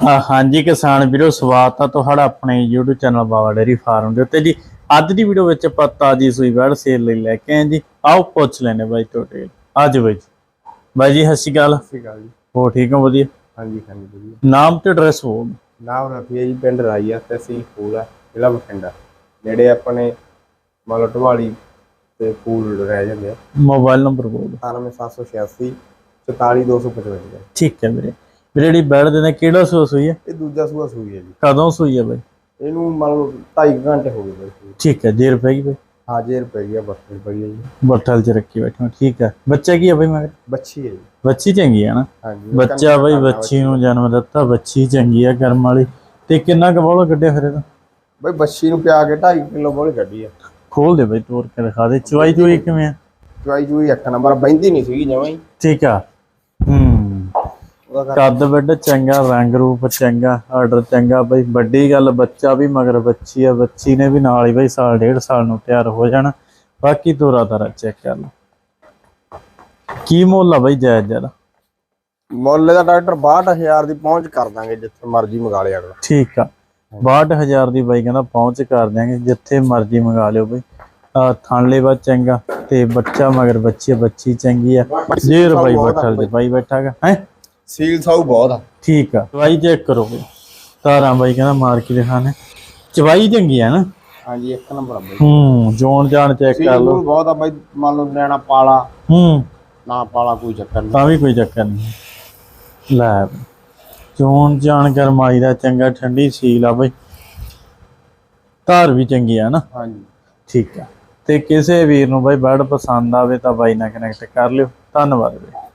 ਹਾਂਜੀ ਕਿਸਾਨ ਵੀਰੋ ਸਵਾਗਤ ਆ ਤੁਹਾਡਾ ਆਪਣੇ YouTube channel Bawa dairy farm ਦੇ ਉੱਤੇ। ਜੀ ਅੱਜ ਦੀ ਵੀਡੀਓ ਵਿੱਚ ਪੱਤਾ ਜੀ ਸੂਈ ਵੜ ਸੇਲ ਲਈ ਲੈ ਕੇ ਆਏ ਜੀ। ਆਓ ਪੁੱਛ ਲੈਨੇ ਬਾਈ ਟੋਟੇ ਅੱਜ ਬਾਈ ਜੀ। ਬਾਈ ਜੀ ਸਤਿ ਸ਼੍ਰੀ ਅਕਾਲ। ਸਤਿ ਸ਼੍ਰੀ ਅਕਾਲ ਜੀ। ਹੋ ਠੀਕ ਹੋ ਵਧੀਆ? ਹਾਂਜੀ ਹਾਂਜੀ ਵਧੀਆ। ਨਾਮ ਤੇ ਐਡਰੈਸ ਹੋ ਨਾਮ ਰਫੀ ਹੈ ਜੀ ਪਿੰਡ ਰਾਈਆ ਤਹਿਸੀਲ ਫੂਲ ਜ਼ਿਲ੍ਹਾ ਬਠਿੰਡਾ। ਨੇੜੇ ਆਪਣੇ ਢਵਾਲੀ ਤੇ ਫੂਲ ਰਹਿ ਜਾਂਦੇ ਆ। ਮੋਬਾਈਲ ਨੰਬਰ ਬੋਲ 97786 44255 ਠੀਕ ਹੈ ਵੀਰੇ। ਵੀਰੇ ਜਿਹੜੀ ਬੈੜ ਦੇ ਨੇ ਕਿਹੜਾ ਸੂਆ ਸੂਈ ਹੈ ਇਹ ਦੂਜਾ ਸੂਆ ਸੂਈ ਹੈ ਜੀ। ਕਦੋਂ ਸੂਈ ਹੈ ਬਾਈ? ਇਹਨੂੰ ਮੰਨ ਲਓ 2.5 ਘੰਟੇ ਹੋ ਗਏ ਬਈ। ਠੀਕ ਹੈ ਜੇਰ ਪੈ ਗਈ ਬਾਈ? ਹਾਜ਼ਰ ਪੈ ਗਿਆ ਬੱਕਰੀ ਪਈ ਹੈ ਜੀ। ਬੱਠਲ ਚ ਰੱਖੀ ਬੈਠਾ ਠੀਕ ਹੈ ਬੱਚਾ ਕੀ ਹੈ ਬਾਈ ਮਗਰ? ਬੱਚੀ ਹੈ ਜੀ। ਬੱਚੀ ਚੰਗੀ ਹੈ ਨਾ? ਹਾਂਜੀ ਬੱਚਾ ਬਈ ਬੱਚੀ ਨੂੰ ਜਨਮ ਦਿੱਤਾ ਬੱਚੀ ਚੰਗੀ ਆ ਕਰਮ ਵਾਲੀ। ਤੇ ਕਿੰਨਾ ਕੁ ਬੋਲ ਕੱਢਿਆ ਫਿਰ ਇਹਦਾ? ਬਈ ਬੱਚੀ ਨੂੰ ਪਿਆ ਕੇ 2.5 ਕਿਲੋ ਬੋਲ ਕੱਢੀ ਆ। ਖੋਲ ਦੇ ਬਈ ਤੋੜ ਕੇ ਦਿਖਾ ਦੇ। ਚਵਾਈ ਚੋਈ ਕਿਵੇਂ ਆ? ਚੁਆਈ ਚੂਈ ਇੱਕ ਨੰਬਰ ਬੈਂਦੀ ਨਹੀਂ ਸੀਗੀ ਜਮਾਂ ਹੀ। ਠੀਕ ਆ। ਹੂੰ ਕੱਦ ਵੱਡ ਚੰਗਾ ਰੰਗ ਰੂਪ ਚੰਗਾ ਆਰਡਰ ਚੰਗਾ ਬਈ। ਵੱਡੀ ਗੱਲ ਬੱਚਾ ਵੀ ਮਗਰ ਬੱਚੀ ਆ ਬੱਚੀ ਨੇ ਵੀ ਨਾਲ ਹੀ ਬਈ ਸਾਲ ਡੇਢ ਸਾਲ ਨੂੰ ਤਿਆਰ ਹੋ ਜਾਣਾ। ਬਾਕੀ ਤੋਰਾ ਤਾਰਾ ਚੈੱਕ ਕਰ ਲਓ। ਕੀ ਮੁੱਲ ਆ ਬਈ ਜਾਇਜ਼ ਜਰਾ ਮੁੱਲ ਦਾ ਡਾਕਟਰ 62000 ਦੀ ਪਹੁੰਚ ਕਰ ਦਾਂਗੇ ਜਿੱਥੇ ਮਰਜ਼ੀ ਮੰਗਾ ਲਿਆ ਅਗਲਾ ਠੀਕ ਆ। 62000 ਦੀ ਬਾਈ ਕਹਿੰਦਾ ਪਹੁੰਚ ਕਰ ਦਿਆਂਗੇ ਜਿੱਥੇ ਮਰਜ਼ੀ ਮੰਗਾ ਲਿਓ ਬਈ। ਆ ਥਾਂਲੇ ਵਾ ਚੰਗਾ ਤੇ ਬੱਚਾ ਮਗਰ ਬੱਚੀ ਆ, ਬੱਚੀ ਚੰਗੀ ਆ। ਜੇਰ ਬਾਈ ਬੈਠਾ ਤੇ ਬਾਈ ਬੈਠਾਗਾ ਹੈ? ਸੀਲ ਸਾਊ ਬਹੁਤ ਆ। ਠੀਕ ਆ। ਚਵਾਈ ਚੈੱਕ ਕਰੋ ਬਈ ਤਾਰਾਂ ਬਾਈ ਕਹਿੰਦਾ ਮਾਰ ਕੇ ਦਿਖਾਣੇ ਚਵਾਈ ਚੰਗੀ ਆ ਨਾ? ਹਾਂਜੀ ਇੱਕ ਨੰਬਰ ਆ ਬਈ। ਹੂੰ ਜੋਨ ਜਾਨ ਚੈੱਕ ਕਰ ਲਓ। ਬਹੁਤ ਆ ਬਈ। ਮੰਨ ਲਓ ਲੈਣਾ ਪਾਲਾ। ਹੂੰ। ਨਾ ਪਾਲਾ ਕੋਈ ਚੱਕਰ ਨਹੀਂ। ਤਾਂ ਵੀ ਕੋਈ ਚੱਕਰ ਨਹੀਂ। ਲੈ। ਜੋਨ ਜਾਨ ਗਰਮਾਈ ਦਾ ਚੰਗਾ ਠੰਡੀ ਸੀਲ ਆ ਬਈ। ਧਾਰ ਵੀ ਚੰਗੀ ਆ ਨਾ? ਹਾਂਜੀ। ਠੀਕ ਆ। ਤੇ ਕਿਸੇ ਵੀਰ ਨੂੰ ਬਾਈ ਬਰਡ ਪਸੰਦ ਆਵੇ ਤਾਂ ਬਾਈ ਨਾਲ ਕਨੈਕਟ ਕਰ ਲਿਓ। ਧੰਨਵਾਦ ਬਈ।